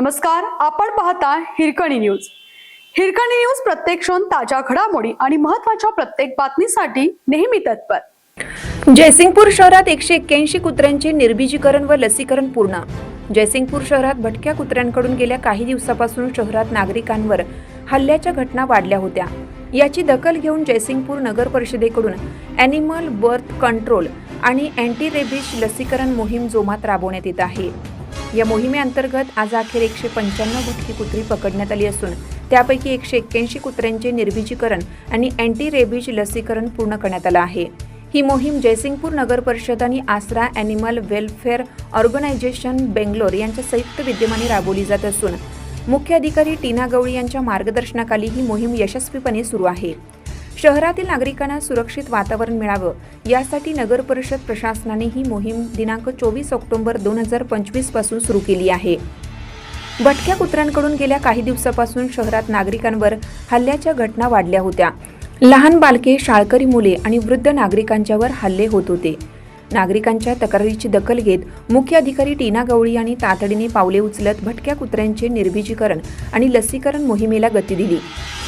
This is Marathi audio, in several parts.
नमस्कार आपण पाहता हिरकणी न्यूज. हिरकणी न्यूज प्रत्येक क्षण ताज्या घडामोडी आणि महत्त्वाच्या प्रत्येक बातमीसाठी नेहमी तत्पर. जयसिंगपूर शहरात एकशे एक्क्याऐंशी कुत्र्यांचे निर्बीजीकरण व लसीकरण पूर्ण. जयसिंगपूर शहरात भटक्या कुत्र्यांकडून गेल्या काही दिवसापासून शहरात नागरिकांवर हल्ल्याच्या घटना वाढल्या होत्या. याची दखल घेऊन जयसिंगपूर नगर परिषदेकडून ॲनिमल बर्थ कंट्रोल आणि अँटी रेबीज लसीकरण मोहीम जोमात राबवण्यात येत आहे. या मोहिमेअंतर्गत आज अखेर एकशे पंच्याण्णव गुटकी कुत्री पकडण्यात आली असून त्यापैकी एकशे एक्क्याऐंशी कुत्र्यांचे निर्बीजीकरण आणि अँटी रेबीज लसीकरण पूर्ण करण्यात आलं आहे. ही मोहीम जयसिंगपूर नगर परिषद आणि आसरा ॲनिमल वेलफेअर ऑर्गनायझेशन बेंगलोर यांच्या संयुक्त विद्यमाने राबवली जात असून मुख्य अधिकारी टीना गवळी यांच्या मार्गदर्शनाखाली ही मोहीम यशस्वीपणे सुरू आहे. शहरातील नागरिकांना सुरक्षित वातावरण मिळावं. यासाठी नगर परिषद प्रशासनाने ही मोहीम दिनांक चोवीस ऑक्टोबर दोन हजार पंचवीसपासून सुरू केली आहे. भटक्या कुत्र्यांकडून गेल्या काही दिवसापासून शहरात नागरिकांवर हल्ल्याच्या घटना वाढल्या होत्या. लहान बालके शाळकरी मुले आणि वृद्ध नागरिकांच्यावर हल्ले होत होते. नागरिकांच्या तक्रारीची दखल घेत मुख्य अधिकारी टीना गवळी यांनी तातडीने पावले उचलत भटक्या कुत्र्यांचे निर्बीजीकरण आणि लसीकरण मोहिमेला गती दिली.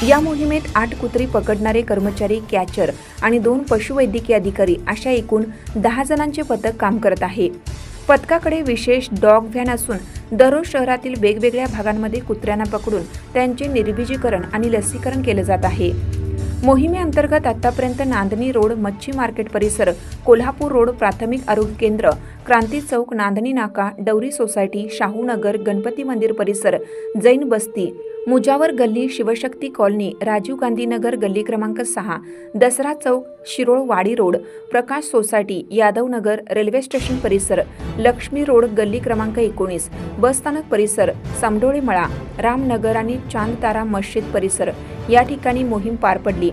या मोहिमेत आठ कुत्री पकडणारे कर्मचारी कॅचर आणि दोन पशुवैद्यकीय अधिकारी अशा एकूण दहा जणांचे पथक काम करत आहे. पथकाकडे विशेष डॉग व्हॅन असून दररोज शहरातील वेगवेगळ्या भागांमध्ये कुत्र्यांना पकडून त्यांचे निर्बीजीकरण आणि लसीकरण केले जात आहे. मोहिमेअंतर्गत आतापर्यंत नांदणी रोड मच्छी मार्केट परिसर कोल्हापूर रोड प्राथमिक आरोग्य केंद्र क्रांती चौक नांदणी नाका डवरी सोसायटी शाहूनगर गणपती मंदिर परिसर जैन बस्ती मुजावर गल्ली शिवशक्ती कॉलनी राजीव गांधी नगर गल्ली क्रमांक सहा Dasara Chowk Shirol Wadi road Prakash society Yadav Nagar railway station परिसर लक्ष्मी रोड गल्ली क्रमांक एकोणीस बसस्थानक परिसर सामडोळे मळा रामनगर आणि चांदतारा मस्जिद परिसर या ठिकाणी मोहीम पार पडली.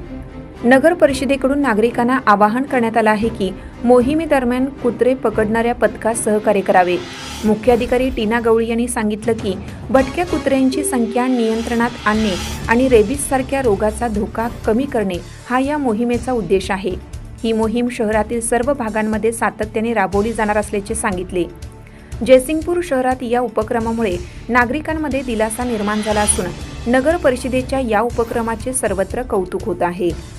नगर परिषदेकडून नागरिकांना आवाहन करण्यात आलं आहे की मोहिमेदरम्यान कुत्रे पकडणाऱ्या पथकास सहकार्य करावे. मुख्याधिकारी टीना गवळी यांनी सांगितलं की भटक्या कुत्र्यांची संख्या नियंत्रणात आणणे आणि रेबीजसारख्या रोगाचा धोका कमी करणे हा या मोहिमेचा उद्देश आहे. ही मोहीम शहरातील सर्व भागांमध्ये सातत्याने राबवली जाणार असल्याचे सांगितले. जयसिंगपूर शहरात या उपक्रमामुळे नागरिकांमध्ये दिलासा निर्माण झाला असून नगर परिषदेच्या या उपक्रमाचे सर्वत्र कौतुक होत आहे.